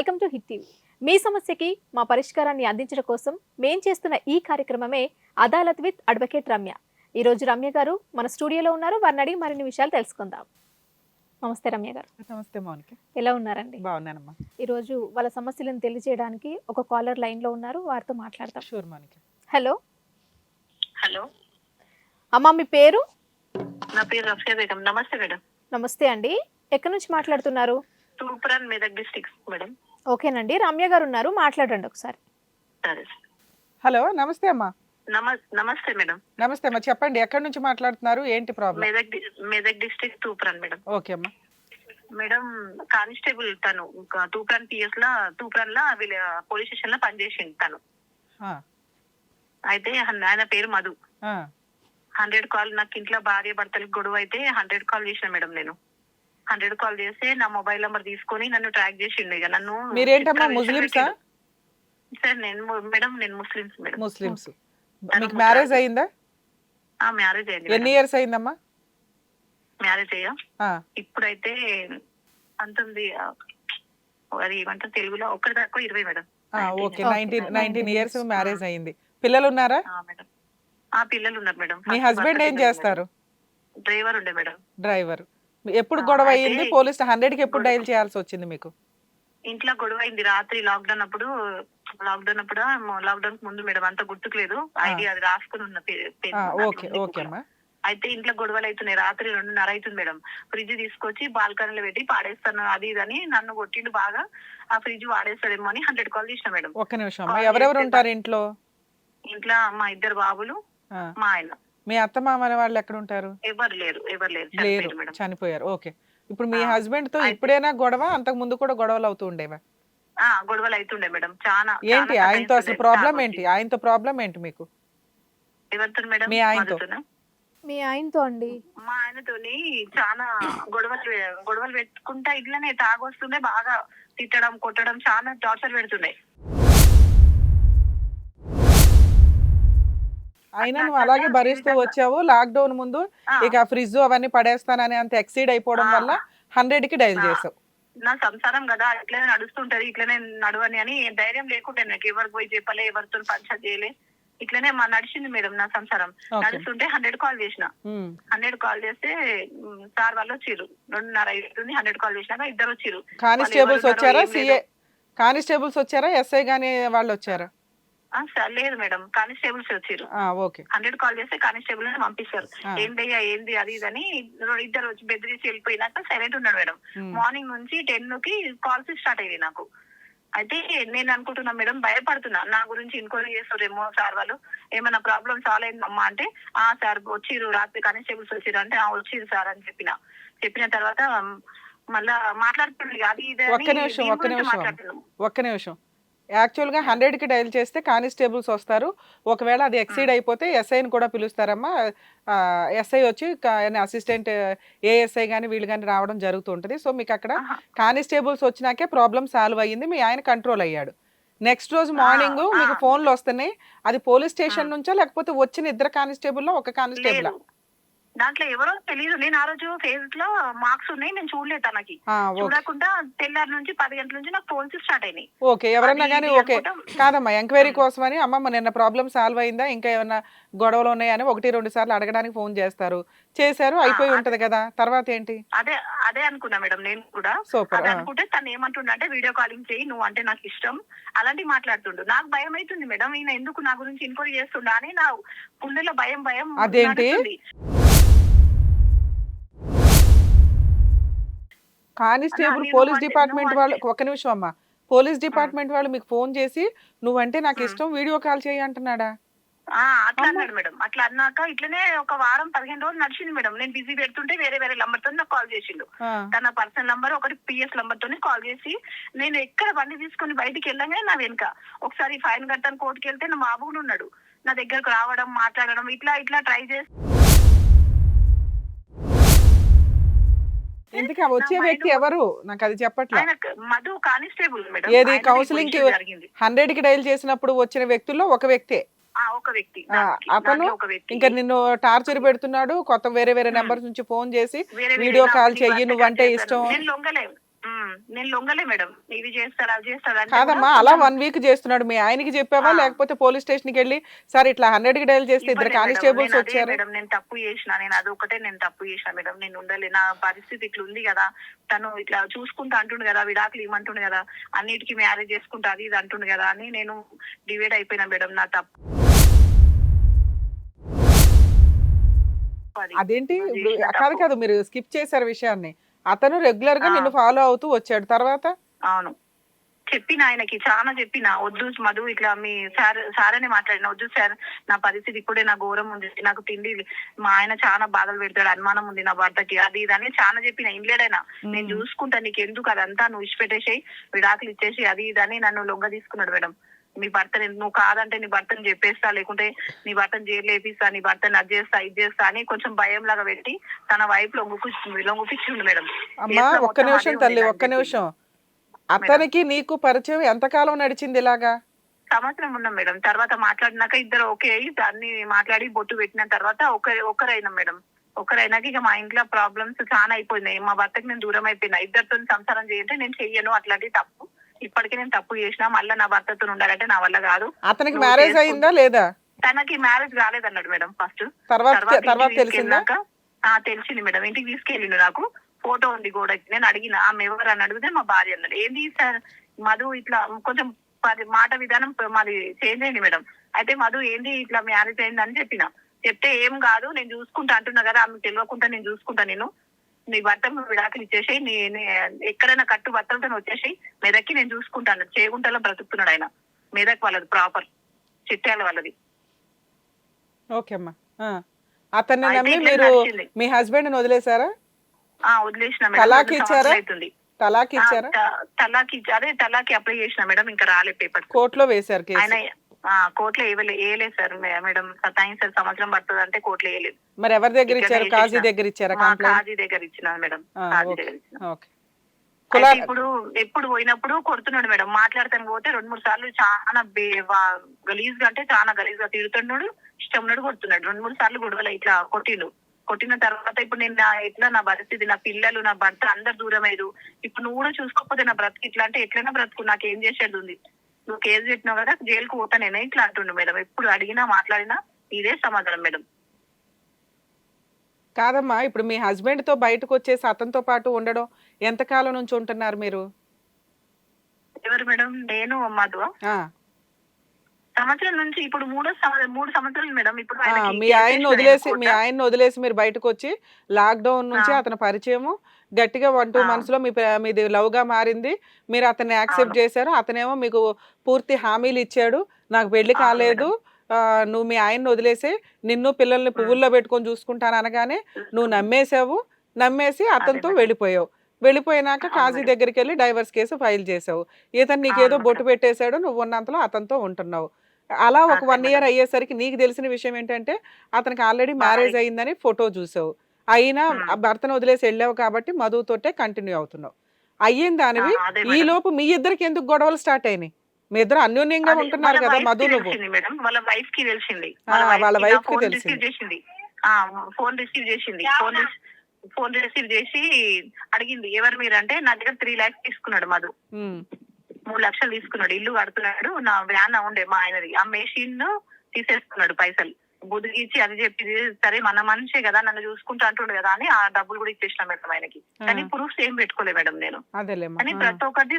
Welcome to Hit TV. మీ సమస్యకి మా పరిష్కారాన్ని అందించడం కోసం మేం చేస్తున్న ఈ కార్యక్రమమే అదాలత్ విత్ అడ్వకేట్ రమ్య. ఈ రోజు రమ్య గారు మన స్టూడియోలో ఉన్నారు. వారిని అడిగి మరిన్ని విషయాలు తెలుసుకుందాం. నమస్తే రమ్య గారు. నమస్తే మౌనిక. ఎలా ఉన్నారండి? బాగున్నానమ్మా. ఈ రోజు వాళ్ళ సమస్యలను తెలియజేయడానికి ఒక కాలర్ లైన్లో ఉన్నారు. వారితో మాట్లాడతాం షూర్ మౌనిక. హలో. హలో. అమ్మా మీ పేరు? నా పేరు రఫియా బేగం. నమస్తే మేడం. నమస్తే అండి. ఎక్కడి నుంచి మాట్లాడుతున్నారు? Toopran Medak district madam. ఓకేనండి. రమ్య గారు ఉన్నారు మాట్లాడండి ఒకసారి. సరే. హలో నమస్తే అమ్మా. నమ నమస్తే మేడం. నమస్తే అమ్మా. చెప్పండి ఎక్కడి నుంచి మాట్లాడుతున్నారు? ఏంటి problem? Medak D- Medak district Toopran madam. Okay అమ్మా. మేడం కానిస్టేబుల్ తను తూప్రాన్ పిఎస్ లా తూప్రాన్ లా వీళ్ళ పోలీస్ స్టేషన్లో పనిచేసింది తను. ఆ, అయితే హన్- ఆయన పేరు మధు. ఆ, హండ్రెడ్ కాల్ నాకు ఇంట్లో భార్య భర్తలకు గొడవ అయితే హండ్రెడ్ కాల్ చేసిన మేడం నేను. హండ్రెడ్ కాల్ చేస్తే నా మొబైల్ నెంబర్ తీసుకొని నన్ను ట్రాక్ చేసిండు ఇక నన్ను మీరేంటమ్మా ముస్లిమ్సా. సార్ నేను మేడం నేను ముస్లిమ్స్ మేడం. ముస్లిమ్స్. మీకు మ్యారేజ్ అయిందా? ఆ మ్యారేజ్ అయింది ఎన్ని ఇయర్స్ అయిందమ్మా? మ్యారేజ్ అయ్యా? ఇప్పుడైతే పంతొమ్మిది అది ఏమంటారు తెలుగులో ఒక్కటి దాకా ఇరవై మేడం. ఆ, 19. Okay. Nineteen nineteen 19 years. Marriage అయింది. పిల్లలు ఉన్నారా? మేడం. ఆ పిల్లలు ఉన్నారు మేడం. మీ హస్బెండ్ ఏం చేస్తారు? డ్రైవర్ ఉండే మేడం. డ్రైవర్. ఎప్పుడు గొడవ అయ్యింది? పోలీస్ హండ్రెడ్కి ఎప్పుడు డైల్ చేయాల్సి వచ్చింది మీకు? ఇంట్లో గొడవ అయింది రాత్రి లాక్డౌన్ అప్పుడు. లాక్డౌన్ అప్పుడు లాక్డౌన్ ముందు మేడం అంత గుర్తుకులేదు. ఐడి అది రాసుకుని ఉన్న అయితే ఇంట్లో గొడవలు అవుతున్నాయి రాత్రి రెండున్నర అవుతుంది మేడం. ఫ్రిడ్జ్ తీసుకొచ్చి బాల్కనీలో పెట్టి పాడేస్తాను అది ఇది అని నన్ను కొట్టిండు బాగా. ఆ ఫ్రిడ్జ్ వాడేస్తాడేమో అని హండ్రెడ్ కాల్ చేసిన మేడం. ఒక్క నిమిషం ఎవరెవరు ఉంటారు ఇంట్లో? ఇంట్లో మా ఇద్దరు బాబులు మా ఆయన. మీ అత్త మామల వాళ్ళు ఎక్కడ ఉంటారు ఎవరు లేరు ఎవరు లేరు. లేరు చనిపోయారు మేడం. చనిపోయారు. ఓకే. ఇప్పుడు మీ ఆ, హస్బెండ్తో అయితే- ఇప్పుడైనా గొడవ అంతకు ముందు కూడా గొడవలు అవుతూ ఉండేవా? ఆ గొడవలు అవుతుండే మేడం. చాలా ఏంటి? చాలా ఆయనతో అసలు. ప్రాబ్లం. ఏంటి? ఆయనతో ప్రాబ్లం ఏంటి మీకు? ఎవరితో మేడం? మీ ఆయనతో. మధుతోనా? మీ ఆయనతో అండి. మా ఆయనతోని చాలా గొడవలు గొడవలు పెట్టుకుంటా ఇట్లనే తాగొస్తుండే బాగా తిట్టడం కొట్టడం చాలా టార్చర్ పెడుతుండే. అయినా నువ్వు అలాగే భరిస్తూ వచ్చావు లాక్డౌన్ ముందు ఇక ఫ్రిడ్జ్ అవన్నీ పడేస్తానని అంత ఎక్సీడ్ అయిపోవడం. వల్ల హండ్రెడ్కి డైల్. చేసావు. నా సంసారం కదా ఇట్లనే నడుస్తుంటది ఇట్లనే నడవని అని ధైర్యం లేకుంటే నాకు ఎవరికి పోయి చెప్పలే ఎవరితో పంచాయత్ చేయలే. ఇట్లనే మా నడిచింది మేడం నా సంసారం. నడుస్తుంటే హండ్రెడ్ కాల్ చేసిన. హండ్రెడ్ కాల్ చేస్తే సార్ వాళ్ళు వచ్చిర్రు. రెండున్నర అవుతుంది హండ్రెడ్ కాల్ చేసినాక ఇద్దరు వచ్చిర్రు. కానిస్టేబుల్స్ ఎవరు వచ్చారా కానిస్టేబుల్స్ వచ్చారా ఎస్ఐ గానీ వాళ్ళు వచ్చారా? సార్ లేదు madam. Constables okay. Hundred call చేస్తే కానిస్టేబుల్ పంపిస్తారు. ఏంటయ్యా ఏంది అది ఇది అని ఇద్దరు వచ్చి బెదిరించి వెళ్ళిపోయినాక సైలెంట్ ఉన్నాడు మేడం. మార్నింగ్ నుంచి టెన్కి కాల్స్ స్టార్ట్ అయ్యాయి నాకు. అయితే నేను అనుకుంటున్నా మేడం భయపడుతున్నా. నా గురించి ఎంక్వైరీ చేస్తారేమో సార్ వాళ్ళు. ఏమైనా ప్రాబ్లం సాల్వ్ అయిందమ్మా అంటే ఆ సార్ వచ్చిర్రు రాత్రి కానిస్టేబుల్స్ వచ్చిర్రు అంటే ఆ వచ్చిర్రు సార్ అని చెప్పిన. చెప్పిన తర్వాత మళ్ళా మాట్లాడుతుంది అది ఇది ఒక్క నిమిషం, ఒక్క నిమిషం. మాట్లాడుతున్నాం. ఒక్క నిమిషం. యాక్చువల్గా హండ్రెడ్కి డైల్ చేస్తే కానిస్టేబుల్స్ వస్తారు. ఒకవేళ అది ఎక్సీడ్ అయిపోతే ఎస్ఐని కూడా పిలుస్తారమ్మా. ఎస్ఐ వచ్చి అసిస్టెంట్ ఏఎస్ఐ కానీ వీళ్ళు కానీ రావడం జరుగుతూ ఉంటుంది సో మీకు అక్కడ. కానిస్టేబుల్స్ వచ్చినాకే ప్రాబ్లం సాల్వ్ అయ్యింది. మీ ఆయన కంట్రోల్ అయ్యాడు. నెక్స్ట్ రోజు మార్నింగ్. మీకు ఫోన్లు వస్తున్నాయి. అది పోలీస్ స్టేషన్ నుంచో లేకపోతే వచ్చిన ఇద్దరు కానిస్టేబుల్లో ఒక కానిస్టేబుల్? దాంట్లో ఎవరో తెలియదు నేను ఆ రోజు ఫేస్లో మార్క్స్ ఉన్నాయి నేను చూడలేదు తనకి. చూడకుండా తెల్లారి నుంచి పది గంటల నుంచి నాకు ఫోన్స్ స్టార్ట్ అయినాయి. ఓకే ఎవరన్నా కానీ ఓకే. కాదమ్మా ఎంక్వైరీ కోసమని అమ్మమ్మ నిన్న ప్రాబ్లం సాల్వ్ అయిందా ఇంకా ఏమన్నా గొడవలు ఉన్నాయని ఒకటి రెండు సార్లు అడగడానికి ఫోన్ చేస్తారు. చేశారు అయిపోయి ఉంటది కదా. తర్వాత ఏంటి? అదే అదే అనుకున్నా మేడం నేను కూడా. సూపర్ అనుకుంటే తను ఏమంటుండ అంటే వీడియో కాలింగ్ చేయి నువ్వు అంటే నాకు ఇష్టం. అలాంటి మాట్లాడుతుండు. నాకు భయం అవుతుంది మేడం. ఈయన ఎందుకు నా గురించి ఎంక్వైరీ చేస్తుండా అని నా గుండెలో భయం భయం అదేంటి? కానిస్టేబుల్ పోలీస్ డిపార్ట్మెంట్ వాళ్ళు ఒక నిమిషం అమ్మా. పోలీస్ డిపార్ట్మెంట్ వాళ్ళు మీకు ఫోన్ చేసి నువ్వంటే నాకు. ఇష్టం వీడియో కాల్ చేయి అంటున్నాడా? అట్లా. అన్నాడు మేడం. అట్లా అన్నాక ఇట్లనే ఒక వారం పదిహేను రోజులు నడిచింది మేడం. నేను బిజీ పెడుతుంటే వేరే వేరే నంబర్తో నాకు కాల్ చేసిండు. తన పర్సనల్ నంబర్ ఒకటి పిఎస్ నంబర్ తోనే కాల్ చేసి నేను ఎక్కడ బండి తీసుకొని బయటికి వెళ్ళగానే నా వెనుక ఒకసారి ఫైన్ కట్టాను కోర్టుకి వెళ్తే నా కూడా ఉన్నాడు. నా దగ్గరకు రావడం మాట్లాడడం ఇట్లా ఇట్లా ట్రై చేసి ఆ వచ్చే వ్యక్తి ఎవరు? నాకు అది చెప్పట్లే. ఆయన మధు కానిస్టేబుల్ మేడం. ఏది? counselling కి- హండ్రెడ్కి డైల్ చేసినప్పుడు వచ్చిన వ్యక్తుల్లో ఒక వ్యక్తే. ఒక వ్యక్తి. అతను ఇంకా నిన్ను టార్చర్ పెడుతున్నాడు కొత్త వేరే వేరే. నెంబర్స్ నుంచి ఫోన్ చేసి వీడియో కాల్ చెయ్యి, నువ్వంటే. ఇష్టం. నేను లొంగలే మేడం. ఇవి చేస్తారు అవి చేస్తారు కాదమ్మా అలా వన్ వీక్ చేస్తున్నాడు. మీ ఆయనకి చెప్పావా. లేకపోతే పోలీస్ స్టేషన్కి వెళ్ళి సార్ ఇట్లా హండ్రెడ్కి డైల్ చేస్తే ఇద్దరు. కానిస్టేబుల్స్ అదే వచ్చారు. మేడం నేను తప్పు చేసిన. నేను అది ఒకటే నేను తప్పు చేసిన మేడం. నేను ఉండలే. నా పరిస్థితి ఇట్లా ఉంది కదా. తను ఇట్లా చూసుకుంటా అంటుండు కదా విడాకులు ఇవ్వమంటుండు కదా. అన్నిటికీ మ్యారేజ్ చేసుకుంటా అది ఇది అంటుండు కదా అని నేను డివైడ్ అయిపోయినా మేడం నా తప్పు. అది. అదేంటి కాదు. కాదు మీరు స్కిప్ చేశారు విషయాన్ని. అతను రెగ్యులర్గా. నిన్ను ఫాలో అవుతూ వచ్చాడు. తర్వాత? అవును. చెప్పిన ఆయనకి చాలా చెప్పిన. వద్దు మధు ఇట్లా మీ సార్ సార్ అని మాట్లాడిన. వద్దు సార్ నా పరిస్థితి ఇప్పుడే నా ఘోరం ఉంది. నాకు తిండి మా ఆయన చాలా బాధలు పెడతాడు. అనుమానం ఉంది నా భర్తకి. అది ఇది అని చాలా చెప్పిన. ఇండ్లేడైనా నేను చూసుకుంటా నీకు ఎందుకు అదంతా? నువ్వు ఇచ్చిపెట్టేసి విడాకులు ఇచ్చేసి అది ఇది అని నన్ను లొంగ తీసుకున్నాడు మేడం. నీ భర్తని నువ్వు కాదంటే నీ భర్తని చెప్పేస్తా లేకుంటే నీ భర్తని జైలు వేపిస్తా నీ భర్తని అది చేస్తా ఇది చేస్తా అని కొంచెం భయం లాగా పెట్టి తన వైపు లొంగు లొంగుపిచ్చిండు మేడం. అమ్మా ఒక్క నిమిషం తల్లి ఒక్క నిమిషం. అతనికి నీకు పరిచయం ఎంతకాలం నడిచింది ఇలాగా? సంవత్సరం ఉన్నాం మేడం. తర్వాత మాట్లాడినాక ఇద్దరు ఓకే అయ్యి దాన్ని మాట్లాడి బొట్టు పెట్టిన తర్వాత ఒకరి ఒకరైనా మేడం. ఒకరైనాక ఇక మా ఇంట్లో ప్రాబ్లమ్స్ చాలా అయిపోయినాయి. మా భర్తకి నేను దూరం అయిపోయినా. ఇద్దరితో సంసారం చేయంటే నేను చెయ్యను. అట్లాంటి తప్పు ఇప్పటికీ నేను తప్పు చేసిన మళ్ళీ నా భర్తతో ఉండాలంటే నా వల్ల కాదు. అతనికి మ్యారేజ్ అయిందా లేదా? తనకి మ్యారేజ్ కాలేదన్నాడు మేడం ఫస్ట్. తర్వాత తర్వాత తెలిసిందా? తీసుకెళ్ళాక, ఆ తెలిసింది మేడం. ఇంటికి తీసుకెళ్ళిండు నాకు. ఫోటో ఉంది గోడకి నేను అడిగిన ఆమె ఎవరు? అని అడిగితే మా భార్య అన్నాడు. ఏంది సార్ మధు ఇట్లా కొంచెం మాట విధానం మాది చేంజ్ అయింది మేడం. అయితే మధు ఏంది ఇట్లా మ్యారేజ్ అయింది అని చెప్పిన. చెప్తే ఏం కాదు నేను చూసుకుంటా అంటున్నా కదా ఆమె తెలియకుండా నేను చూసుకుంటా నేను. నీ భర్త విడాకులు ఇచ్చేసి నీ ఎక్కడైనా కట్టు భర్తలతో వచ్చేసి మెదక్కి నేను చూసుకుంటాను. చేగుంటలో బ్రతుకుతున్నాడు ఆయన. మెదక్ వాళ్ళది ప్రాపర్. చిట్యాల వాళ్ళది. ఓకే అమ్మా. అతన్ని నమ్మి మీరు. మీ హస్బెండ్ వదిలేశారా? ఆ వదిలేసిన తలాక్ ఇచ్చారా? తలాక్ ఇచ్చారా? తలాక్ అదే తలాకి అప్లై చేసిన మేడం ఇంకా రాలే పేపర్ కోర్టులో వేశారు ఆయన కోర్టులో వేయలే వేయలేదు సార్ మేడం. సతాయించారు సంవత్సరం పడుతుంది అంటే కోర్టులో వేయలేదు మరి ఎవరి దగ్గర ఇచ్చారు. కాజీ దగ్గర ఇచ్చారా కాజీ దగ్గర ఇచ్చిన మేడం. కాజీ. దగ్గర ఇచ్చిన. ఇప్పుడు ఎప్పుడు పోయినప్పుడు కొడుతున్నాడు మేడం. మాట్లాడతాను పోతే రెండు మూడు సార్లు చాలా గలీజ్గా అంటే చాలా గలీజ్గా తిడుతున్నాడు ఇష్టం ఉన్నాడు కొడుతున్నాడు. రెండు మూడు సార్లు గొడవలు ఇట్లా కొట్టిండు. కొట్టిన తర్వాత ఇప్పుడు నేను నా- ఎట్లా నా పరిస్థితి నా పిల్లలు నా భర్త అందరు దూరం అయ్యారు. ఇప్పుడు నువ్వు కూడా చూసుకోకపోతే నా బ్రతుకు ఇట్లా అంటే ఎట్లైనా బ్రతుకు. నాకు ఏం చేసేది ఉంది? నువ్వు కేసు పెట్టినావు కదా జైలుకు పోతా నేనే ఇట్లా అంటుండు మేడం. ఎప్పుడు అడిగినా మాట్లాడినా ఇదే సమాధానం మేడం. కాదమ్మా ఇప్పుడు మీ హస్బెండ్తో బయటకు వచ్చేసి అతనితో పాటు ఉండడం ఎంతకాలం నుంచి ఉంటున్నారు మీరు? ఎవరు మేడం? నేను మధు సంవత్సరం నుంచి ఇప్పుడు మూడో మూడు సంవత్సరాలు మేడం. ఇప్పుడు మీ ఆయన్ని వదిలేసి మీ. ఆయన్ని వదిలేసి మీరు బయటకు వచ్చి లాక్డౌన్ నుంచి. అతని పరిచయము గట్టిగా వన్ టూ. మంత్స్లో మీ మీది లవ్గా మారింది. మీరు అతన్ని యాక్సెప్ట్. చేశారు. అతనేమో మీకు పూర్తి హామీలు ఇచ్చాడు. నాకు పెళ్ళి కాలేదు. నువ్వు మీ ఆయన్ని వదిలేసి. నిన్ను పిల్లల్ని పువ్వుల్లో పెట్టుకొని చూసుకుంటాను అనగానే నువ్వు నమ్మేశావు. నమ్మేసి అతనితో. వెళ్ళిపోయావు. వెళ్ళిపోయినాక కాజీ. దగ్గరికి వెళ్ళి డైవర్స్ కేసు ఫైల్ చేసావు ఇతను నీకేదో బొట్టు. పెట్టేశాడు. నువ్వు ఉన్నంతలో అతనితో ఉంటున్నావు. అలా ఒక వన్ ఇయర్. అయ్యేసరికి నీకు తెలిసిన విషయం ఏంటంటే అతనికి ఆల్రెడీ మ్యారేజ్ అయి- అయిందని ఫోటో చూసావు అయినా భర్తను వదిలేసి వెళ్ళావు కాబట్టి మధుతోటే కంటిన్యూ అవుతున్నావు. అయ్యిన దానివి? ఈ. లోపు మీ ఇద్దరికి ఎందుకు గొడవలు స్టార్ట్ అయినాయి? మీ ఇద్దరు అన్యోన్యంగా ఉంటున్నారు కదా మధు నువ్వు. వాళ్ళ వైఫ్కి తెలిసింది. వాళ్ళ కి ఫోన్ తెలిసింది. రిసీవ్ చేసింది. ఆ ఫోన్ రిసీవ్ చేసింది. ఫోన్ ఫోన్ రిసీవ్ చేసి అడిగింది ఎవరు మీరు? అంటే నా దగ్గర త్రీ లాక్స్ తీసుకున్నాడు మధు. మూడు లక్షలు తీసుకున్నాడు. ఇల్లు కడుతున్నాడు. నా వ్యాన్ ఉండే మా ఆయనది. ఆ మెషిన్ తీసేసుకున్నాడు పైసలు. బుదిగిచ్చి అది చెప్పి సరే మన మనిషే కదా నన్ను చూసుకుంటా అంటుండు కదా అని ఆ డబ్బులు కూడా ఇచ్చేసిన మేడం ఆయనకి. కానీ ప్రూఫ్స్ ఏం పెట్టుకోలే మేడం నేను. కానీ. ప్రతి ఒక్కటి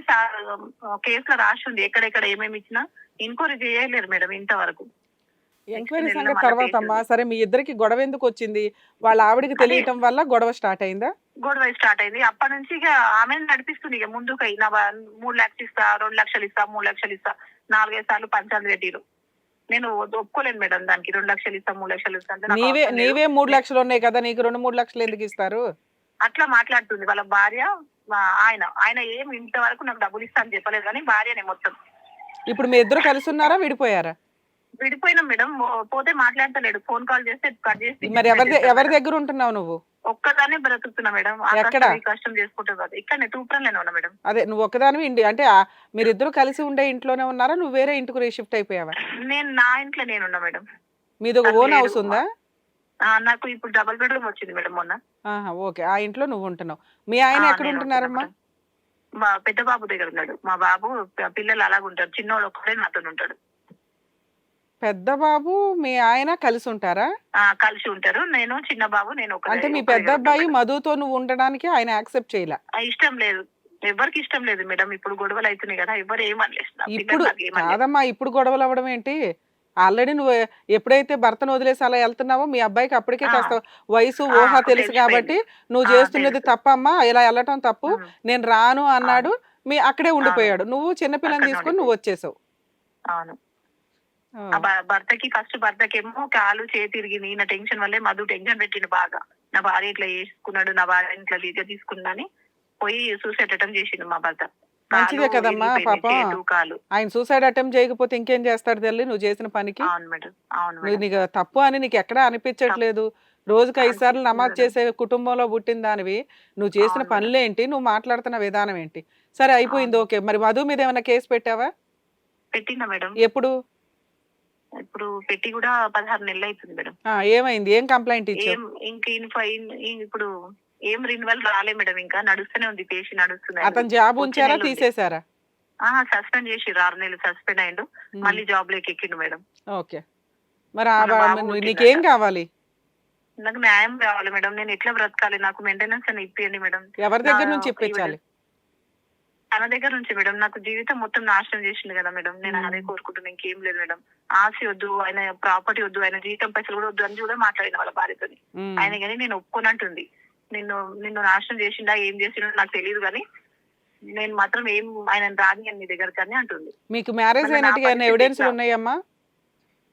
కేసులో రాసి ఉంది ఎక్కడెక్కడ ఏమేమి ఇచ్చినా. ఎంక్వైరీ చేయలేదు మేడం ఇంతవరకు. ఎంక్వైరీ సంగతి తర్వాత అమ్మా. సరే మీ ఇద్దరికి గొడవ ఎందుకు వచ్చింది? వాళ్ళ ఆవిడకి. తెలియటం వల్ల గొడవ స్టార్ట్ అయిందా? గొడవ స్టార్ట్ అయింది. అప్పటి నుంచి ఇక ఆమె నడిపిస్తుంది ఇక ముందుకు. నా బ- మూడు లక్షలు ఇస్తా రెండు లక్షలు ఇస్తా మూడు లక్షలు ఇస్తా. నాలుగైదు సార్లు పంచాలు పెట్టిరు నేను ఒప్పుకోలేను మేడం దానికి రెండు లక్షలు ఇస్తా మూడు లక్షలు ఇస్తా అంటే నాకు నీవే. నీవే మూడు లక్షలు ఉన్నాయి కదా నీకు రెండు మూడు లక్షలు ఎందుకు ఇస్తారు? అట్లా మాట్లాడుతుంది. వాళ్ళ భార్య ఆయన. ఆయన ఏం ఇంతవరకు నాకు డబ్బులు ఇస్తా అని చెప్పలేదు కానీ భార్యనే మొత్తం. ఇప్పుడు మీ ఇద్దరు కలిసి ఉన్నారా విడిపోయారా? విడిపోయినాం మేడం. పోతే మాట్లాడతలేడు. ఫోన్ కాల్ చేస్తే కట్ చేసి మరి ఎవరి ఎవరి. దగ్గర ఉంటున్నావు నువ్వు? ఒక్కదానే బ్రతుకుతున్నా మేడం. ఎక్కడ? కష్టం చేసుకుంటూ కాదు. ఇక్కడ టూప్రన్లోనే ఉన్నా మేడం. అదే నువ్వు ఒకదానివి ఇండి అంటే ఆ- మీరిద్దరు కలిసి ఉండే ఇంట్లోనే ఉన్నారా? నువ్వు వేరే ఇంటికి రీషిఫ్ట్ అయిపోయావా? నేను నా ఇంట్లో నేను ఉన్నా మేడం. మీది ఒక నాకు ఓన్ లేదు. హౌస్ ఉందా? ఆ, నాకు ఇప్పుడు డబుల్ బెడ్రూమ్ వచ్చింది మేడం మొన్న. ఆహా ఓకే. ఆ ఇంట్లో నువ్వు ఉంటున్నావు. మీ ఆయన ఆ, ఎక్కడ నేను ఉంటున్నారమ్మా? ఉంటున్నా మా పెద్ద బాబు దగ్గర ఉన్నాడు. మా బాబు ప- పిల్లలు అలాగ ఉంటారు చిన్నోడు ఒక్కడే నాతో ఉంటాడు. పెద్ద బాబు మీ ఆయన కలిసి ఉంటారా? ఆ, కలిసి ఉంటారు. నేను చిన్న బాబు నేను ఒక అంటే మీ పెద్ద అబ్బాయి మధుతో నువ్వు ఉండడానికి ఆయన యాక్సెప్ట్ చేయలే? ఇష్టం లేదు. ఎవరికి ఇష్టం లేదు మేడం. ఇప్పుడు గొడవలు అవుతున్నాయి కదా ఎవరు ఏమనలేదు నా పిల్లలు ఇప్పుడు నాకు ఏమనలేదు. కాదమ్మా ఇప్పుడు గొడవలు అవ్వడం ఏంటి? ఆల్రెడీ నువ్వు ఎప్పుడైతే భర్తను వదిలేసి అలా వెళ్తున్నావో మీ అబ్బాయికి అప్పటికే ఆ. కాస్త వయసు ఆ, ఊహ తెలుసు తెలిసిపోయింది. కాబట్టి నువ్వు ఆ, చేస్తున్నది తెలుసు. తప్పమ్మా ఇలా వెళ్ళటం తప్పు. ఉమ్, నేను రాను అన్నాడు మీ అక్కడే ఉండిపోయాడు. నువ్వు చిన్నపిల్లని అక్కడే తీసుకొని నువ్వు వచ్చేసావు. అవును. భర్తకి ఫస్ట్ భర్తకేమో కాలు చేతి తిరిగింది నా టెన్షన్ వల్లే మధు టెన్షన్ పెట్టిండు బాగా. నా భార్య ఇట్లా చేసుకున్నాడు నా భార్య ఇట్లా లీజర్ తీసుకున్నాని పోయి సూసైడ్ అటెంప్ట్ చేసిండు మా భర్త. మంచిదే కదమ్మా, పాపం. ఆయన సూసైడ్ అటెంప్ట్ చేయకపోతే ఇంకేం చేస్తాడు తల్లి? నువ్వు చేసిన పనికి? నీకు తప్పు అని నీకు ఎక్కడా అనిపించట్లేదు. రోజుకి ఐదు సార్లు నమాజ్. చేసే కుటుంబంలో పుట్టిన దానివి నువ్వు చేసిన. పనులేంటి? నువ్వు మాట్లాడుతున్న విధానం ఏంటి? సరే అయిపోయింది. ఓకే. మరి మధు మీద ఏమైనా కేసు పెట్టావా? పెట్టిందా మేడం. ఎప్పుడు? ఇప్పుడు పెట్టి కూడా పదహారు నెలలు అవుతుంది మేడం. ఏమైంది? ఏం కంప్లైంట్ ఏం ఇంక ఇన్ఫ- ఇన్- ఇన్- ఇప్పుడు ఏం రిన్యువల్ రాలే మేడం ఇంకా నడుస్తూనే ఉంది పేషి నడుస్తుంది అతను జాబ్ ఉంచారా. తీసేశారా? సస్పెండ్ చేసి ఆరు నెలలు సస్పెండ్ అయ్యిండు మళ్ళీ జాబ్లోకి ఎక్కిండు మేడం. ఓకే. మరి. నీకేం కావాలి? నాకు న్యాయం కావాలి మేడం. నేను ఎట్లా బ్రతకాలి? నాకు మెయింటెనెన్స్ అని ఇప్పియండి మేడం. ఎవరి దగ్గర నుంచి ఇప్పించాలి? తన దగ్గర నుంచి మేడం నాకు జీవితం మొత్తం నాశనం చేసింది కదా మేడం. నేను. అదే కోరుకుంటున్నా ఇంకేం లేదు మేడం. ఆశ వద్దు ఆయన ప్రాపర్టీ వద్దు ఆయన జీవితం పైసలు కూడా వద్దు అని కూడా మాట్లాడిన వాళ్ళ భార్యతో ఉమ్, ఆయన కానీ నేను ఒప్పుకోనంటుంది. నిన్ను నిన్ను నాశనం చేసిండా ఏం చేసిండో నాకు తెలియదు కానీ నేను మాత్రం ఏం ఆయన రాని నీ దగ్గర కానీ అంటుంది. మీకు మ్యారేజ్ అయినట్టుగా ఎట్లా? ఉన్నాయమ్మా?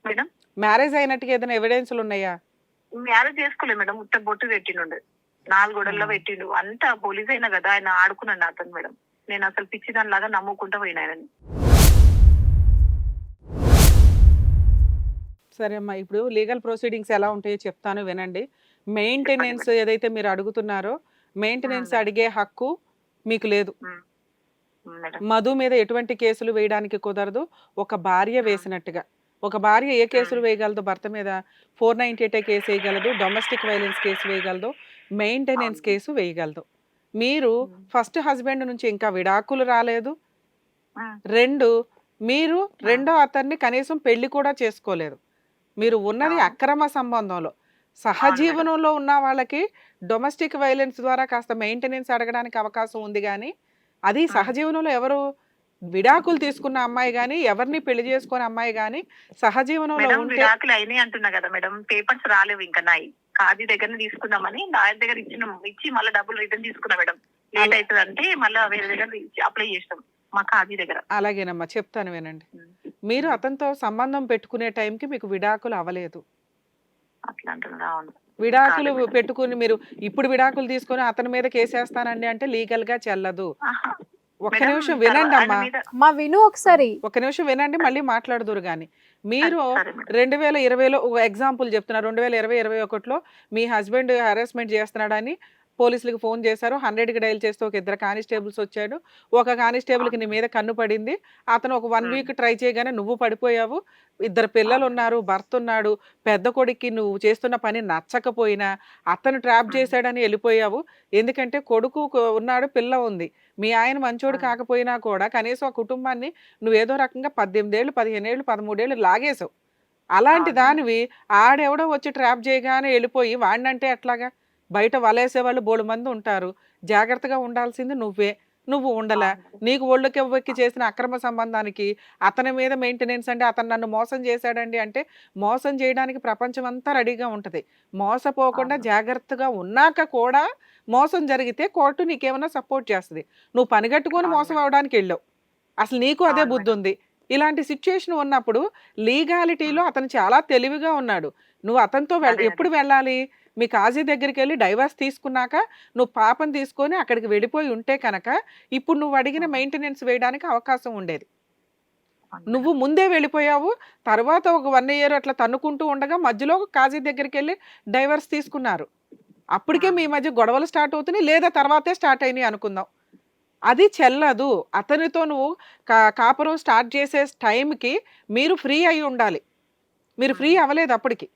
మేడం? మ్యారేజ్ అయినట్టుగా ఏదైనా ఎవిడెన్స్లు ఉన్నాయా? మ్యారేజ్ చేసుకోలేదు మేడం ఉత్త బొట్టు పెట్టిండు. నాలుగు గొడవల్లో. పెట్టిండు. అంతా పోలీస్ అయినా కదా ఆయన ఆడుకున్నాడు అతను మేడం. నేను అసలు పిచ్చి దానిలాగా నమ్ముకుంటూ పోయినా ఆయనని సరే అమ్మా ఇప్పుడు లీగల్ ప్రొసీడింగ్స్ ఎలా ఉంటాయో చెప్తాను వినండి. మెయింటెనెన్స్ ఏదైతే మీరు అడుగుతున్నారో మెయింటెనెన్స్. అడిగే హక్కు మీకు లేదు. మధు మీద ఎటువంటి కేసులు వేయడానికి కుదరదు. ఒక భార్య వేసినట్టుగా. ఒక భార్య ఏ కేసులు వేయగలదు? భర్త మీద ఫోర్ నైన్టీ ఎయిట్ కేసు వేయగలదు. డొమెస్టిక్ వైలెన్స్ కేసు వేయగలదు. మెయింటెనెన్స్. కేసు వేయగలదు. మీరు. ఫస్ట్ హస్బెండ్ నుంచి ఇంకా విడాకులు రాలేదు. రెండు మీరు రెండో అతన్ని కనీసం పెళ్ళి కూడా చేసుకోలేదు మీరు ఉన్నది. అక్రమ సంబంధంలో సహజీవనంలో ఉన్న వాళ్ళకి డొమెస్టిక్ వైలెన్స్ ద్వారా కాస్త మెయింటెనెన్స్ అడగడానికి అవకాశం ఉంది కానీ అది. సహజీవనంలో ఎవరు విడాకులు తీసుకున్న అమ్మాయి కానీ ఎవరిని పెళ్ళి చేసుకున్న అమ్మాయి కానీ సహజీవనంలో విడాకులు అయినాయి అంటున్నా కదా మేడం పేపర్స్ రాలేవు ఇంకా నాయి కాజీ దగ్గర తీసుకుందామని లాయర్ దగ్గర ఇచ్చిన ఇచ్చి మళ్ళీ డబ్బులు రిటర్న్ తీసుకున్నా మేడం. లేట్ అవుతుంది అంటే మళ్ళీ వేరే దగ్గర అప్లై చేస్తాం మా కాజీ దగ్గర. అలాగేనమ్మా చెప్తాను వినండి. మీరు అతనితో సంబంధం పెట్టుకునే టైంకి మీకు విడాకులు అవ్వలేదు. అట్లా అంటున్నా అవును. విడాకులు. పెట్టుకుని మీరు ఇప్పుడు విడాకులు తీసుకొని అతని మీద కేసేస్తానండి అంటే లీగల్గా చెల్లదు. ఒక్క నిమిషం వినండి అమ్మా మా విను ఒకసారి. ఒక నిమిషం వినండి మళ్ళీ మాట్లాడుదురు గాని. మీరు. రెండు వేల ఇరవైలో ఒక ఎగ్జాంపుల్ చెప్తున్నా రెండు వేల ఇరవై ఇరవై ఒకటిలో మీ హస్బెండ్ హరాస్మెంట్ చేస్తున్నాడని పోలీసులకు ఫోన్ చేశారు హండ్రెడ్కి డైల్ చేస్తే ఒక ఇద్దరు కానిస్టేబుల్స్ వచ్చాడు ఒక కానిస్టేబుల్కి నీ మీద కన్ను పడింది అతను ఒక వన్. వీక్ ట్రై చేయగానే నువ్వు పడిపోయావు ఇద్దరు పిల్లలు. ఉన్నారు భర్త ఉన్నాడు పెద్ద కొడుక్కి నువ్వు చేస్తున్న పని నచ్చకపోయినా అతను ట్రాప్. చేశాడని వెళ్ళిపోయావు ఎందుకంటే కొడుకు ఉన్నాడు పిల్ల ఉంది మీ ఆయన మంచోడు. కాకపోయినా కూడా కనీసం ఆ కుటుంబాన్ని నువ్వేదో రకంగా పద్దెనిమిది ఏళ్ళు పదిహేను ఏళ్ళు పదమూడేళ్ళు లాగేశావు అలాంటి. దానివి ఆడెవడో వచ్చి ట్రాప్ చేయగానే వెళ్ళిపోయి వాడినంటే ఎట్లాగా బయట వలేసే వాళ్ళు బోడు మంది ఉంటారు జాగ్రత్తగా ఉండాల్సింది నువ్వే నువ్వు ఉండలా. నీకు ఒళ్ళకి ఎవ్వకి చేసిన అక్రమ సంబంధానికి అతని మీద మెయింటెనెన్స్ అంటే అతను నన్ను మోసం చేశాడండి అంటే మోసం చేయడానికి ప్రపంచం అంతా రెడీగా ఉంటుంది మోసపోకుండా. జాగ్రత్తగా ఉన్నాక కూడా మోసం జరిగితే కోర్టు నీకేమైనా సపోర్ట్ చేస్తుంది. నువ్వు పనిగట్టుకొని మోసం. అవడానికి వెళ్ళావు. అసలు నీకు అదే బుద్ధి ఉంది. ఇలాంటి సిచ్యుయేషన్ ఉన్నప్పుడు లీగాలిటీలో అతను చాలా తెలివిగా ఉన్నాడు. నువ్వు అతనితో. ఎప్పుడు వెళ్ళాలి? మీ కాజీ దగ్గరికి వెళ్ళి డైవర్స్ తీసుకున్నాక నువ్వు పాపం తీసుకొని అక్కడికి వెళ్ళిపోయి ఉంటే కనుక ఇప్పుడు నువ్వు అడిగిన. మెయింటెనెన్స్ వేయడానికి అవకాశం ఉండేది. నువ్వు ముందే వెళ్ళిపోయావు. తర్వాత ఒక వన్ ఇయర్ అట్లా తన్నుకుంటూ ఉండగా మధ్యలో కాజీ దగ్గరికి వెళ్ళి డైవర్స్ తీసుకున్నారు. అప్పటికే మీ మధ్య గొడవలు స్టార్ట్ అవుతున్నాయి లేదా తర్వాతే స్టార్ట్ అయినాయి అనుకుందాం. అది చెల్లదు. అతనితో నువ్వు కా- కాపురం స్టార్ట్ చేసే టైంకి మీరు ఫ్రీ అయి ఉండాలి. మీరు ఫ్రీ అవ్వలేదు అప్పటికి.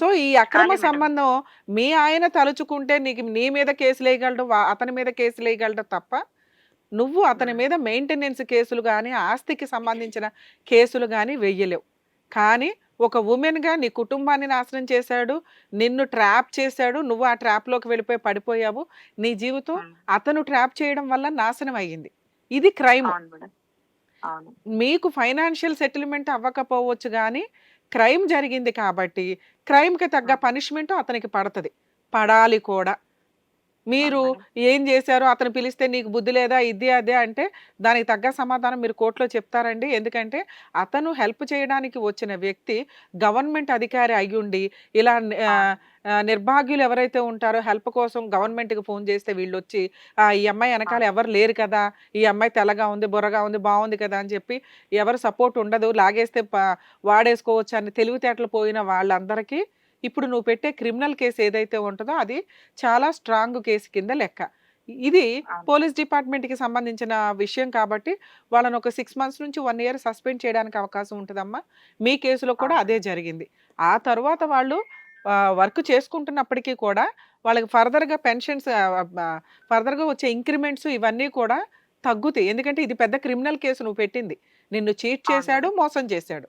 సో ఈ అక్రమ. సంబంధం మీ ఆయన తలుచుకుంటే నీకు నీ మీద కేసులు వేయగలడు వా- అతని మీద కేసులు వేయగలడు తప్ప నువ్వు అతని మీద మెయింటెనెన్స్ కేసులు కానీ ఆస్తికి సంబంధించిన కేసులు కానీ వెయ్యలేవు కానీ ఒక ఉమెన్గా నీ కుటుంబాన్ని నాశనం చేశాడు నిన్ను ట్రాప్ చేశాడు నువ్వు ఆ ట్రాప్లోకి వెళ్ళిపోయి పడిపోయావు నీ జీవితం. అతను ట్రాప్ చేయడం వల్ల నాశనం అయ్యింది. ఇది క్రైమ్ మీకు ఫైనాన్షియల్ సెటిల్మెంట్ అవ్వకపోవచ్చు కానీ క్రైమ్ జరిగింది కాబట్టి క్రైమ్కి తగ్గ పనిష్మెంట్ అతనికి పడుతుంది. పడాలి కూడా. మీరు ఏం చేశారు అతను పిలిస్తే నీకు బుద్ధి లేదా ఇది అదే అంటే దానికి తగ్గ సమాధానం మీరు కోర్టులో చెప్తారండి. ఎందుకంటే అతను హెల్ప్ చేయడానికి వచ్చిన వ్యక్తి గవర్నమెంట్ అధికారి అయ్యుండి ఇలా ఆ, ఆ, నిర్భాగ్యులు ఎవరైతే ఉంటారో హెల్ప్ కోసం గవర్నమెంట్కి ఫోన్ చేస్తే వీళ్ళు వచ్చి "ఆ, ఈ అమ్మాయి వెనకాల ఎవరు లేరు కదా ఈ అమ్మాయి తెల్లగా ఉంది బుర్రగా ఉంది బాగుంది కదా అని చెప్పి ఎవరు సపోర్ట్ ఉండదు. లాగేస్తే వాడేసుకోవచ్చు అని తెలివితేటలు పోయిన వాళ్ళందరికీ ఇప్పుడు నువ్వు పెట్టే క్రిమినల్ కేసు ఏదైతే ఉంటుందో అది చాలా స్ట్రాంగ్ కేసు కింద లెక్క ఇది. పోలీస్ డిపార్ట్మెంట్కి సంబంధించిన విషయం కాబట్టి వాళ్ళని ఒక సిక్స్ మంత్స్ నుంచి వన్ ఇయర్ సస్పెండ్ చేయడానికి అవకాశం ఉంటుందమ్మా మీ కేసులో కూడా. అదే జరిగింది ఆ తర్వాత వాళ్ళు వర్క్ చేసుకుంటున్నప్పటికీ కూడా వాళ్ళకి ఫర్దర్గా పెన్షన్స్ ఫర్దర్గా వచ్చే ఇంక్రిమెంట్స్ ఇవన్నీ కూడా తగ్గుతాయి ఎందుకంటే ఇది పెద్ద క్రిమినల్ కేసు నువ్వు పెట్టింది నిన్ను చీట్. చేశాడు మోసం చేశాడు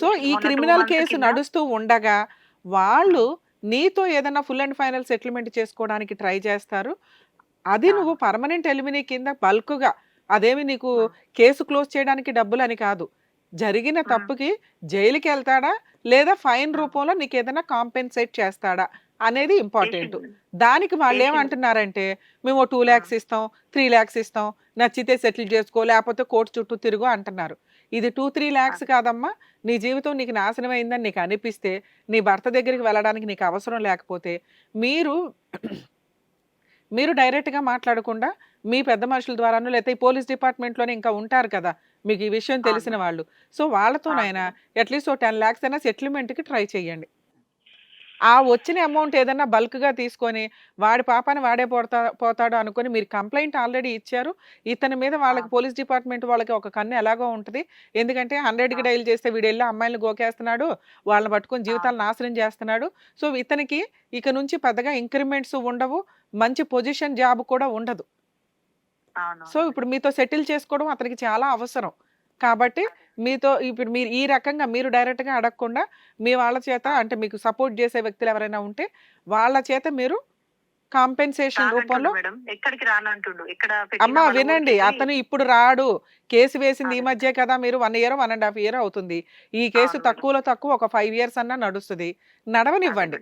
సో ఈ క్రిమినల్ కేసు నడుస్తూ ఉండగా వాళ్ళు నీతో ఏదైనా ఫుల్ అండ్ ఫైనల్ సెటిల్మెంట్ చేసుకోవడానికి ట్రై చేస్తారు అది. నువ్వు పర్మనెంట్ ఎలిమినీ కింద బల్క్గా అదేమి నీకు. కేసు క్లోజ్ చేయడానికి డబ్బులు అని కాదు జరిగిన. తప్పుకి జైలుకి వెళ్తాడా లేదా ఫైన్. రూపంలో నీకు ఏదైనా కాంపెన్సేట్ చేస్తాడా అనేది ఇంపార్టెంట్. దానికి వాళ్ళు. ఏమంటున్నారంటే మేము టూ. ల్యాక్స్ ఇస్తాం త్రీ ల్యాక్స్ ఇస్తాం నచ్చితే సెటిల్ చేసుకో లేకపోతే కోర్టు చుట్టూ తిరుగు అంటున్నారు ఇది టూ త్రీ ల్యాక్స్ కాదమ్మా. నీ జీవితం నీకు నాశనం అయిందని నీకు అనిపిస్తే నీ భర్త దగ్గరికి వెళ్ళడానికి నీకు అవసరం లేకపోతే మీరు మీరు డైరెక్ట్గా మాట్లాడకుండా మీ పెద్ద మనుషుల ద్వారానో లేకపోతే ఈ పోలీస్ డిపార్ట్మెంట్లోనే ఇంకా ఉంటారు కదా. మీకు ఈ విషయం తెలిసిన. వాళ్ళు. సో వాళ్ళతోనైనా. అట్లీస్ట్ ఓ టెన్ ల్యాక్స్ అయినా సెటిల్మెంట్కి ట్రై చేయండి. ఆ వచ్చిన అమౌంట్ ఏదన్నా బల్క్గా తీసుకొని వాడి పాపాన్ని వాడే పోతా పోతాడు అనుకొని మీరు కంప్లైంట్ ఆల్రెడీ ఇచ్చారు. ఇతని మీద వాళ్ళకి. పోలీస్ డిపార్ట్మెంట్ వాళ్ళకి ఒక కన్ను ఎలాగో ఉంటుంది. ఎందుకంటే హండ్రెడ్కి. డైల్ చేస్తే వీడు వెళ్ళి అమ్మాయిలను గోకేస్తున్నాడు. వాళ్ళని పట్టుకొని జీవితాలు నాశనం చేస్తున్నాడు. సో ఇతనికి ఇక నుంచి పెద్దగా ఇంక్రిమెంట్స్ ఉండవు. మంచి పొజిషన్ జాబ్ కూడా ఉండదు. సో ఇప్పుడు మీతో సెటిల్ చేసుకోవడం అతనికి చాలా అవసరం. కాబట్టి మీతో ఇప్పుడు మీరు ఈ రకంగా మీరు డైరెక్ట్గా అడగకుండా మీ వాళ్ళ చేత అంటే మీకు సపోర్ట్ చేసే వ్యక్తులు ఎవరైనా ఉంటే వాళ్ళ చేత మీరు కాంపెన్సేషన్ రూపంలో మేడం. ఎక్కడికి రానంటుండు. ఇక్కడ అమ్మా వినండి. అతను ఇప్పుడు రాడు. కేసు వేసింది ఈ. మధ్య కదా మీరు one year one and half year అవుతుంది. ఈ కేసు. తక్కువలో తక్కువ ఒక ఫైవ్ ఇయర్స్ అన్నా నడుస్తుంది. నడవనివ్వండి.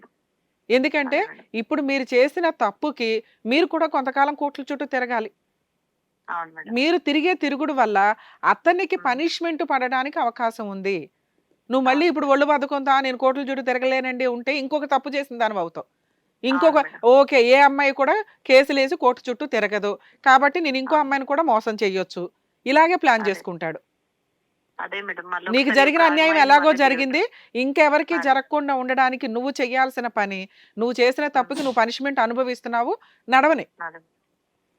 ఎందుకంటే ఇప్పుడు మీరు చేసిన తప్పుకి మీరు కూడా కొంతకాలం కోట్ల చుట్టూ తిరగాలి. మీరు తిరిగే తిరుగుడు వల్ల అతనికి. పనిష్మెంట్ పడడానికి అవకాశం ఉంది నువ్వు మళ్ళీ ఇప్పుడు ఒళ్ళు బతుకుందా నేను కోట్ల చుట్టూ తిరగలేనండి ఉంటే ఇంకొక తప్పు చేసిన దాని అవుతావు ఇంకొక. ఓకే ఏ అమ్మాయి కూడా కేసులు వేసి కోర్టు చుట్టూ తిరగదు కాబట్టి నేను ఇంకో. అమ్మాయిని కూడా మోసం చెయ్యొచ్చు ఇలాగే ప్లాన్. చేసుకుంటాడు అదే మేడం మళ్ళీ నీకు జరిగిన అన్యాయం ఎలాగో జరిగింది ఇంకెవరికి. జరగకుండా ఉండడానికి నువ్వు చేయాల్సిన పని నువ్వు చేసిన తప్పుకి నువ్వు పనిష్మెంట్ అనుభవిస్తున్నావు నడవని.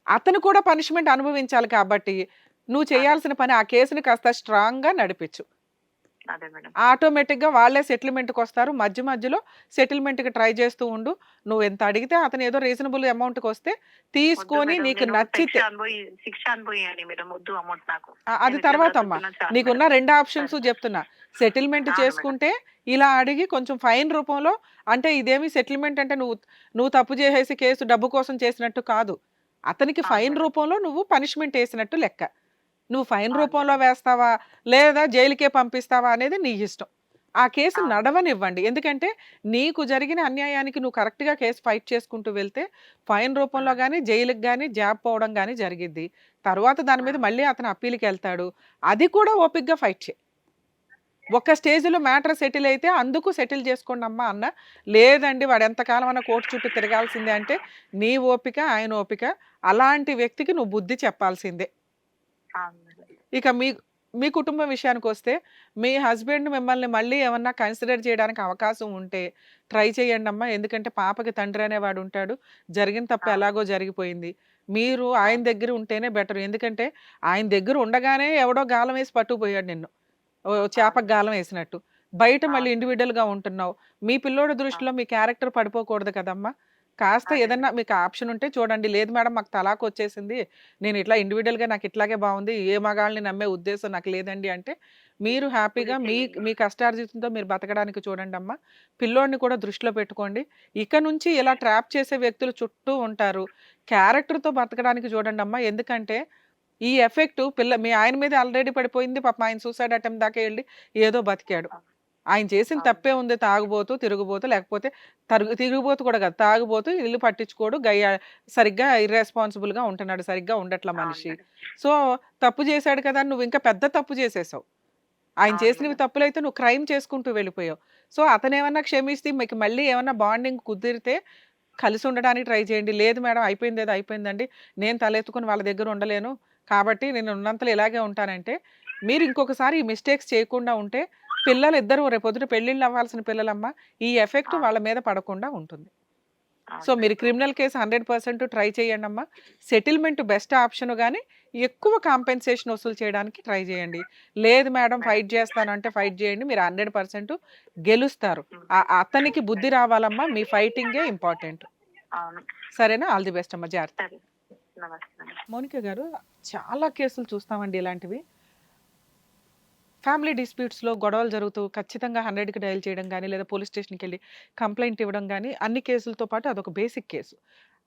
అతను కూడా పనిష్మెంట్ అనుభవించాలి కాబట్టి నువ్వు చేయాల్సిన పని ఆ కేసుని కాస్త స్ట్రాంగ్గా నడిపించు అదే మేడం. ఆటోమేటిక్గా వాళ్ళే సెటిల్మెంట్కి వస్తారు. మధ్య మధ్యలో సెటిల్మెంట్కి ట్రై చేస్తూ ఉండు. నువ్వు ఎంత అడిగితే అతను ఏదో రీజనబుల్ అమౌంట్కి వస్తే తీసుకొని నీకు నచ్చితే అది తర్వాత అమ్మా. నీకున్న. రెండు ఆప్షన్స్. చెప్తున్నా. సెటిల్మెంట్ చేసుకుంటే ఇలా అడిగి కొంచెం ఫైన్ రూపంలో అంటే ఇదేమి సెటిల్మెంట్ అంటే నువ్వు నువ్వు తప్పు చేసేసి కేసు డబ్బు కోసం చేసినట్టు కాదు. అతనికి ఫైన్. రూపంలో నువ్వు పనిష్మెంట్ వేసినట్టు లెక్క నువ్వు ఫైన్ రూపంలో వేస్తావా లేదా జైలుకే పంపిస్తావా అనేది నీ ఇష్టం ఆ కేసు. నడవనివ్వండి ఎందుకంటే నీకు జరిగిన అన్యాయానికి నువ్వు కరెక్ట్గా కేసు ఫైట్ చేసుకుంటూ వెళ్తే ఫైన్ రూపంలో. కానీ జైలుకి కానీ జాబ్ పోవడం కానీ జరిగిద్ది తర్వాత దాని మీద. మళ్ళీ అతను అప్పీల్కి వెళ్తాడు అది కూడా ఓపిక్గా ఫైట్ చేయి ఒక స్టేజ్లో మ్యాటర్ సెటిల్ అయితే అందుకు సెటిల్ చేసుకోండి అమ్మా అన్న. లేదండి వాడు ఎంతకాలం అన్న కోర్టు చుట్టూ తిరగాల్సిందే అంటే నీ ఓపిక ఆయన ఓపిక అలాంటి వ్యక్తికి నువ్వు బుద్ధి చెప్పాల్సిందే. ఇక మీ మీ కుటుంబం విషయానికి వస్తే మీ హస్బెండ్ మిమ్మల్ని మళ్ళీ ఏమన్నా కన్సిడర్ చేయడానికి అవకాశం ఉంటే ట్రై చేయండి అమ్మా ఎందుకంటే పాపకి తండ్రి అనేవాడు ఉంటాడు. జరిగిన తప్పు. ఎలాగో జరిగిపోయింది. మీరు ఆయన దగ్గర ఉంటేనే బెటర్. ఎందుకంటే ఆయన దగ్గర ఉండగానే ఎవడో గాలం వేసి పట్టుకుపోయాడు నిన్ను. చేపకు అవును. గాలం వేసినట్టు. బయట మళ్ళీ. ఇండివిజువల్గా ఉంటున్నావు. మీ పిల్లోడి దృష్టిలో మీ క్యారెక్టర్ పడిపోకూడదు కదమ్మా. కాస్త. ఏదన్నా మీకు ఆప్షన్ ఉంటే చూడండి. లేదు మేడం మాకు తలాక్ వచ్చేసింది. నేను ఇట్లా ఇండివిజువల్గా నాకు ఇట్లాగే బాగుంది. ఏ మగాళ్ళని నమ్మే ఉద్దేశం నాకు లేదండి అంటే మీరు హ్యాపీగా మీ. మీ కష్టార్జితంతో మీరు బతకడానికి చూడండి అమ్మా. పిల్లోడిని కూడా దృష్టిలో పెట్టుకోండి. ఇక నుంచి ఇలా ట్రాప్ చేసే వ్యక్తులు చుట్టూ ఉంటారు. క్యారెక్టర్తో బతకడానికి చూడండి అమ్మా. ఎందుకంటే ఈ ఎఫెక్ట్ పిల్ల మీ ఆయన మీద ఆల్రెడీ పడిపోయింది పాప ఆయన సూసైడ్ అటెంప్ట్ దాకా వెళ్ళి ఏదో బతికాడు ఆయన చేసిన. తప్పే ఉంది తాగుబోతూ తిరుగుబోతూ లేకపోతే తరుగు తిరుగుబోతు కూడా కాదు తాగుబోతూ ఇల్లు పట్టించుకోడు గయ్య సరిగ్గా irresponsible గా ఉంటున్నాడు సరిగ్గా ఉండట్ల మనిషి. సో తప్పు చేశాడు కదా అని నువ్వు ఇంకా పెద్ద తప్పు చేసేసావు ఆయన చేసినవి. తప్పులైతే నువ్వు క్రైమ్ చేసుకుంటూ వెళ్ళిపోయావు సో అతను ఏమన్నా క్షమిస్తే మీకు మళ్ళీ ఏమన్నా బాండింగ్ కుదిరితే కలిసి ఉండడానికి ట్రై చేయండి లేదు మేడం అయిపోయింది ఏదో అయిపోయిందండి నేను తలెత్తుకుని వాళ్ళ దగ్గర ఉండలేను కాబట్టి నేను ఉన్నంతలో ఇలాగే ఉంటానంటే మీరు ఇంకొకసారి ఈ మిస్టేక్స్ చేయకుండా ఉంటే పిల్లలు ఇద్దరు రేపొద్దున పెళ్ళిళ్ళు అవ్వాల్సిన పిల్లలమ్మ ఈ ఎఫెక్ట్. వాళ్ళ మీద పడకుండా ఉంటుంది. సో మీరు. Criminal case hundred percent try చేయండి అమ్మా సెటిల్మెంట్ బెస్ట్ ఆప్షన్ కానీ ఎక్కువ కాంపెన్సేషన్ వసూలు చేయడానికి ట్రై చేయండి. లేదు మేడం ఫైట్ చేస్తానంటే ఫైట్ చేయండి మీరు హండ్రెడ్ పర్సెంట్ గెలుస్తారు. ఆ- అతనికి బుద్ధి రావాలమ్మా మీ ఫైటింగే ఇంపార్టెంట్. సరేనా? ఆల్ ది బెస్ట్ అమ్మా జాగ్రత్త. మౌనిక గారు చాలా కేసులు చూస్తామండి ఇలాంటివి. ఫ్యామిలీ డిస్ప్యూట్స్లో గొడవలు జరుగుతూ ఖచ్చితంగా హండ్రెడ్కి డయల్ చేయడం కానీ లేదా పోలీస్ స్టేషన్కి వెళ్ళి కంప్లైంట్ ఇవ్వడం కానీ అన్ని కేసులతో పాటు అదొక బేసిక్ కేసు.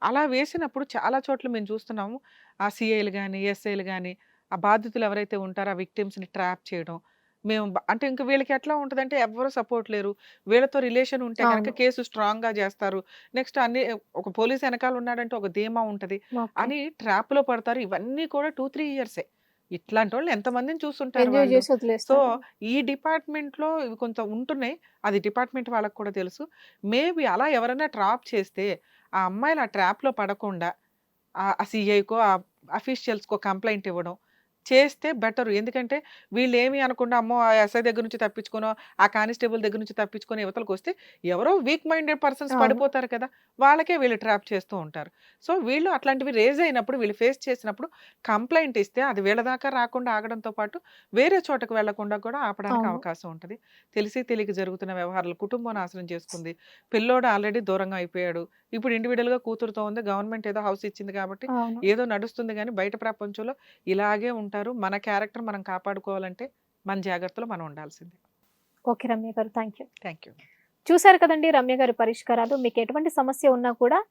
అలా వేసినప్పుడు చాలా చోట్ల మేము చూస్తున్నాము ఆ సిఐలు కానీ ఎస్ఐలు కానీ ఆ బాధితులు ఎవరైతే ఉంటారో ఆ విక్టిమ్స్ని ట్రాప్ చేయడం మేము బ- అంటే ఇంకా వీళ్ళకి ఎట్లా ఉంటుందంటే ఎవరు సపోర్ట్ లేరు. వీళ్ళతో రిలేషన్ ఉంటే కనుక అవును. కేసు స్ట్రాంగ్గా చేస్తారు. నెక్స్ట్ అన్ని ఒక పోలీస్ వెనకాల ఉన్నాడంటే ఒక ధీమా ఉంటుంది ఓకే. అని ట్రాప్లో పడతారు. ఇవన్నీ కూడా టూ త్రీ ఇయర్సే. ఇట్లాంటి వాళ్ళు ఎంతమందిని చూస్తుంటారు ఎంజాయ్ వాళ్ళు. చేసి సో వదిలేస్తారు. ఈ డిపార్ట్మెంట్లో ఇవి కొంత ఉంటున్నాయి. అది డిపార్ట్మెంట్ వాళ్ళకి కూడా తెలుసు. మేబీ అలా ఎవరైనా ట్రాప్ చేస్తే ఆ అమ్మాయిలు ఆ ట్రాప్లో పడకుండా ఆ సిఐకో ఆ అఫీషియల్స్కో కంప్లైంట్ ఇవ్వడం చేస్తే బెటర్. ఎందుకంటే వీళ్ళు ఏమి అనకుండా అమ్మో! ఆ ఎస్ఐ దగ్గర నుంచి తప్పించుకోనో ఆ కానిస్టేబుల్ దగ్గర నుంచి తప్పించుకొని యువతలకు వస్తే ఎవరో వీక్ మైండెడ్ పర్సన్స్. పడిపోతారు కదా! వాళ్ళకే వీళ్ళు ట్రాప్ చేస్తూ ఉంటారు. సో వీళ్ళు అట్లాంటివి రేజ్ అయినప్పుడు వీళ్ళు ఫేస్ చేసినప్పుడు కంప్లైంట్ ఇస్తే అది వీళ్ళ దాకా రాకుండా ఆగడంతో పాటు వేరే చోటకు వెళ్ళకుండా కూడా ఆపడానికి. అవకాశం ఉంటుంది. తెలిసి తెలియక జరుగుతున్న వ్యవహారాలు కుటుంబం నాశనం చేసుకుంది. పిల్లోడు ఆల్రెడీ దూరంగా అయిపోయాడు. ఇప్పుడు ఇండివిడువల్గా కూతురుతో ఉంది. గవర్నమెంట్ ఏదో హౌస్ ఇచ్చింది కాబట్టి ఏదో నడుస్తుంది కానీ బయట ప్రపంచంలో ఇలాగే ఉంటారు మన క్యారెక్టర్ మనం కాపాడుకోవాలంటే మన జాగ్రత్తలో మనం ఉండాల్సిందే. ఓకే రమ్య గారు థ్యాంక్ యూ. Thank you. చూసారు కదండి రమ్య గారి పరిష్కారాలు. మీకు ఎటువంటి సమస్య ఉన్నా కూడా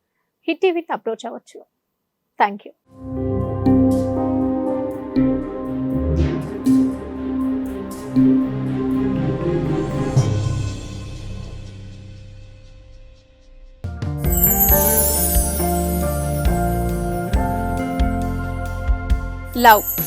హిట్ టీవీని అప్రోచ్ అవ్వచ్చు. Thank you. లవ్.